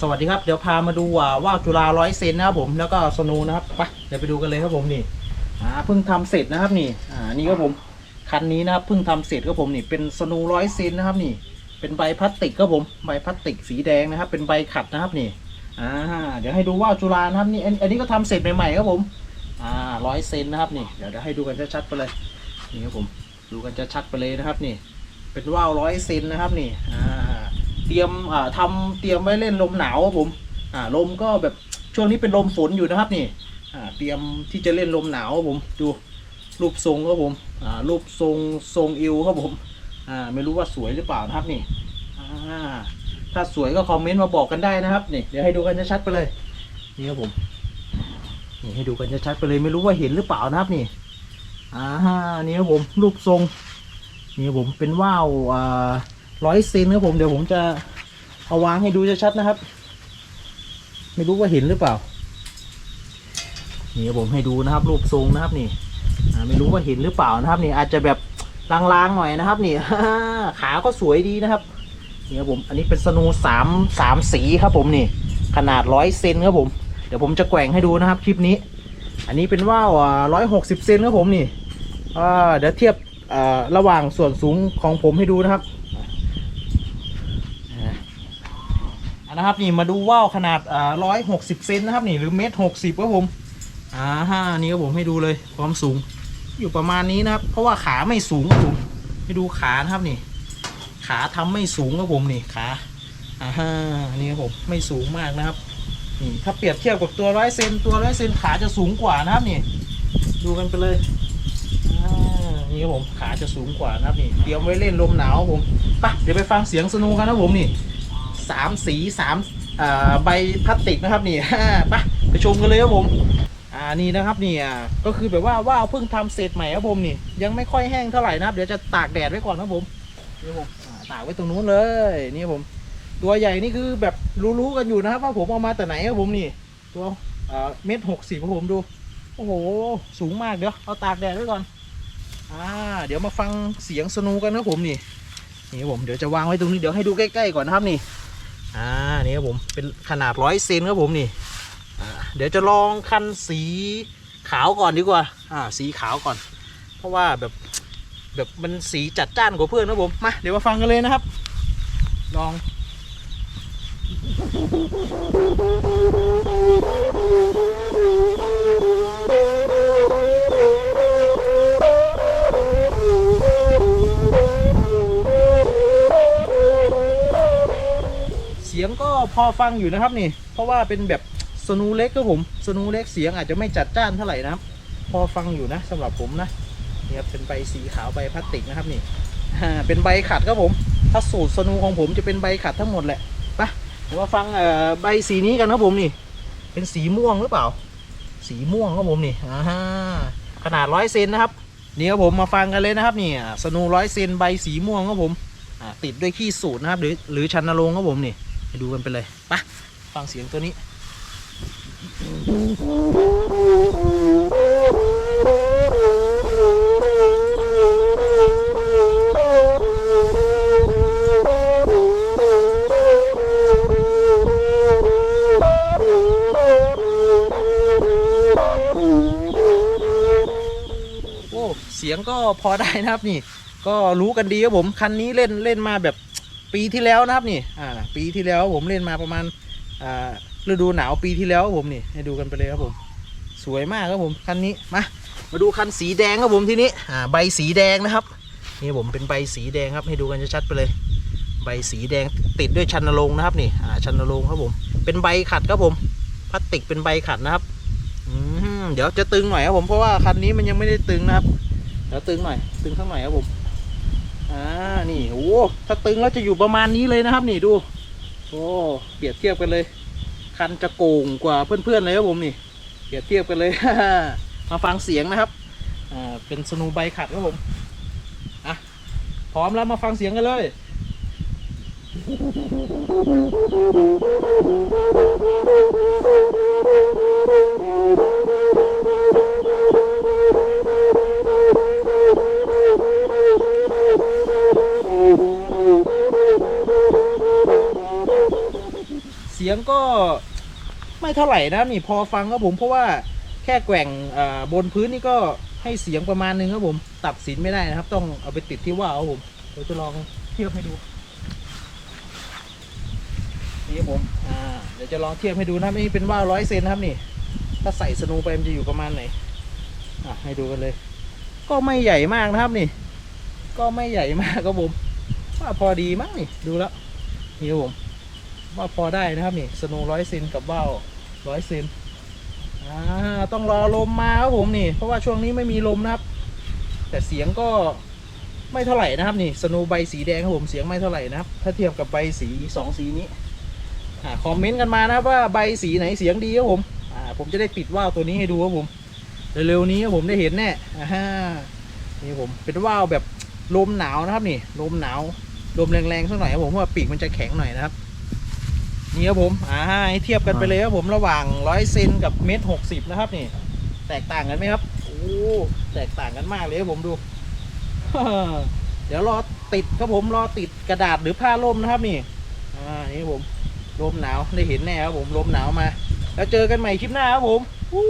สวัสดีครับ เดี๋ยวพามาดูว่าว่าวจุฬาร้อยเซนนะครับผมแล้วก็สนูนะครับไปเดี๋ยวไปดูกันเลยครับผมนี่อ่าเพิ่งทำเสร็จนะครับนี่อ่านี่ครับผมคันนี้นะครับเพิ่งทำเสร็จครับผมนี่เป็นสนูร้อยเซนนะครับนี่ เป็นใบพลาสติกครับผมใบพลาสติกสีแดงนะครับ เป็นใบขัดนะครับนี่อ่าเดี๋ยวให้ดูว่าวจุฬานะครับนี่อันนี้ก็ทำเสร็จใหม่ๆครับผมอ่าร้อยเซนนะครับนี่เดี๋ยวเดี๋ยวให้ดูกันชัดๆไปเลยนี่ครับผมดูกันชัดๆไปเลยนะครับนี่ เป็นว่าวร้อยเซนนะครับนี่อ่า เตรียมอ่าทำเตรียมไว้เล่นลมหนาวครับผมอ่าลมก็แบบช่วงนี้เป็นลมฝนอยู่นะครับนี่อ่าเตรียมที่จะเล่นลมหนาวครับผมดูรูปทรงครับผมอ่ารูปทรงทรงอิวครับผมอ่าไม่รู้ว่าสวยหรือเปล่านะครับนี่อ่าถ้าสวยก็คอมเมนต์มาบอกกันได้นะครับนี่เดี๋ยวให้ดูกันชัดๆไปเลยนี่ครับผมนี่ให้ดูกันชัดๆไปเลยไม่รู้ว่าเห็นหรือเปล่านะครับนี่อ่านี่ครับผมรูปทรงนี่ครับผมเป็นว่าวอ่า ร้อยเซนครับผมเดี๋ยวผมจะเอาวางให้ดูชัดๆนะครับ ไม่รู้ว่าเห็นหรือเปล่า นี่ผมให้ดูนะครับ รูปทรงนะครับนี่ไม่รู้ว่าเห็นหรือเปล่านะครับ นี่อาจจะแบบลางๆหน่อยนะครับ นี่ขาก็สวยดีนะครับนี่ครับผมอันนี้เป็นสนูสามสามสีครับผมนี่ ขนาดร้อยเซนครับผม เดี๋ยวผมจะแกว่งให้ดูนะครับคลิปนี้ อันนี้เป็นว่าวร้อยหกสิบเซนครับผมนี่เดี๋ยวเทียบระหว่างส่วนสูงของผมให้ดูนะครับ อ่า นะครับ นี่มาดูว่าวขนาดอ่าร้อยหกสิบเซนนะครับนี่หรือเมตรหกสิบครับผมอ่าฮะนี่ครับผมให้ดูเลยความสูง อยู่ประมาณนี้นะครับ เพราะว่าขาไม่สูงครับผมให้ดูขานะครับนี่ ขาทำไม่สูงครับผมนี่ขาอ่าฮะนี่ครับผมไม่สูงมากนะครับนี่ถ้าเปรียบเทียบกับตัวร้อยเซนตัวร้อยเซนขาจะสูงกว่านะครับนี่ ดูกันไปเลยอ่านี่ครับผมขาจะสูงกว่านะครับนี่เตรียมไว้เล่นลมหนาวครับผมไปเดี๋ยวไปฟังเสียงสนูกันนะครับผมนี่ สามสีสามใบพลาสติกนะครับนี่ไปไปชมกันเลยครับผมอ่านี่นะครับนี่อ่าก็คือแบบว่าว่าวเพิ่งทำเสร็จใหม่ครับผมนี่ ยังไม่ค่อยแห้งเท่าไหร่นะครับ เดี๋ยวจะตากแดดไว้ก่อนครับผมนี่ผมตากไว้ตรงนู้นเลยนี่ครับผม ตัวใหญ่นี่คือแบบรู้ๆกันอยู่นะครับว่าผมเอามาแต่ไหนครับผมนี่ตัวอ่าเม็ดหกสิบครับผมดูโอ้โห สูงมากเดี๋ยวเอาตากแดดไว้ก่อนอ่าเดี๋ยวมาฟังเสียงสนูกันครับผมนี่นี่ผมเดี๋ยวจะวางไว้ตรงนี้เดี๋ยวให้ดูใกล้ๆก่อนนะครับนี่ อ่านี่ครับผมเป็นขนาดร้อยเซนครับผมนี่เดี๋ยวจะลองคันสีขาวก่อนดีกว่า อ่า สีขาวก่อน เพราะว่าแบบแบบมันสีจัดจ้านกว่าเพื่อนนะผมมาเดี๋ยวมาฟังกันเลยนะครับ ลอง สียงก็พอฟังอยู่นะครับนี่ เพราะว่าเป็นแบบสนูเล็กครับผมสนูเล็กเสียงอาจจะไม่จัดจ้านเท่าไหร่นะครับ พอฟังอยู่นะสำหรับผมนะนี่ครับเป็นใบสีขาวใบพลาสติกนะครับนี่อ่าเป็นใบขัดครับผมถ้าสูตรสนูของผมจะเป็นใบขัดทั้งหมดแหละไปเดี๋ยวมาฟังเอ่อใบสีนี้กันครับผมนี่ เป็นสีม่วงหรือเปล่า สีม่วงครับผมนี่อ่าขนาดร้อยเซนนะครับนี่ครับผมมาฟังกันเลยนะครับนี่สนูร้อยเซนใบสีม่วงครับผมติดด้วยขี้สูตรนะครับ หรือหรือชันนรงค์ครับผมนี่ ไปดูกันไปเลยไปะฟังเสียงตัวนี้ โอ้ เสียงก็พอได้นะครับนี่ ก็รู้กันดีครับผม คันนี้เล่นเล่นมาแบบ ปีที่แล้วนะครับนี่อ่าปีที่แล้วผมเล่นมาประมาณอ่าฤดูหนาวปีที่แล้วผมนี่ให้ดูกันไปเลยครับผม สวยมากครับผมคันนี้มามาดูคันสีแดงครับผมทีนี้อ่าใบสีแดงนะครับนี่ผมเป็นใบสีแดงครับให้ดูกันชัดๆไปเลย ใบสีแดงติดด้วยชันนรงนะครับนี่อ่าชันนรงครับผม เป็นใบขัดครับผมพลาสติกเป็นใบขัดนะครับอืมเดี๋ยวจะตึงหน่อยครับผมเพราะว่าคันนี้มันยังไม่ได้ตึงนะครับเดี๋ยวตึงหน่อยตึงข้างหน่อยครับผม อ่านี่โอ้ถ้าตึงแล้วจะอยู่ประมาณนี้เลยนะครับ นี่ดู โอ้เปรียบเทียบกันเลย คันจะโก่งกว่าเพื่อนๆเลยครับผมนี่ เปรียบเทียบกันเลย มาฟังเสียงนะครับอ่าเป็นสนูใบขัดครับผมอะพร้อมแล้วมาฟังเสียงกันเลย เเสียงก็ไม่เท่าไหร่นะครับนี่พอฟังครับผมเพราะว่าแค่แกว่งอ่าบนพื้นนี่ก็ให้เสียงประมาณนึงครับผมตัดสินไม่ได้นะครับ ต้องเอาไปติดที่ว่าวครับผมเดี๋ยวจะลองเทียบให้ดูนี่ครับผมอ่าเดี๋ยวจะลองเทียบให้ดูนะนี่เป็นว่าวร้อยเซนนะครับนี่ ถ้าใส่สนูไปมันจะอยู่ประมาณไหนอะให้ดูกันเลย ก็ไม่ใหญ่มากนะครับนี่ ก็ไม่ใหญ่มากครับผมว่าพอดีมั้งนี่ดูแล้วนี่ครับผม ว่าพอได้นะครับนี่สนูร้อยเซนกับว่าวร้อยเซนอ่าต้องรอลมมาครับผมนี่เพราะว่าช่วงนี้ไม่มีลมนะครับ แต่เสียงก็ไม่เท่าไหร่นะครับนี่สนูใบสีแดงครับผมเสียงไม่เท่าไหร่นะครับ ถ้าเทียบกับใบสีสองสีนี้อ่าคอมเมนต์กันมานะครับว่าใบสีไหนเสียงดีครับผมอ่าผมจะได้ติดว่าวตัวนี้ให้ดูครับผมเร็วๆนี้ครับผมได้เห็นแน่อ่านี่ผมเป็นว่าวแบบลมหนาวนะครับนี่ลมหนาวลมแรงๆสักหน่อยครับผมเพราะว่าปีกมันจะแข็งหน่อยนะครับ นี่ครับผมอ่าให้เทียบกันไปเลยครับผมระหว่างร้อยเซนกับเมตรหกสิบนะครับนี่ แตกต่างกันไหมครับโอ้แตกต่างกันมากเลยครับผมดู เดี๋ยวรอติดครับผมรอติดกระดาษหรือผ้าร่มนะครับนี่อ่านี่ครับผมลมหนาวได้เห็นแน่ครับผมลมหนาวมา แล้วเจอกันใหม่คลิปหน้าครับผมวู้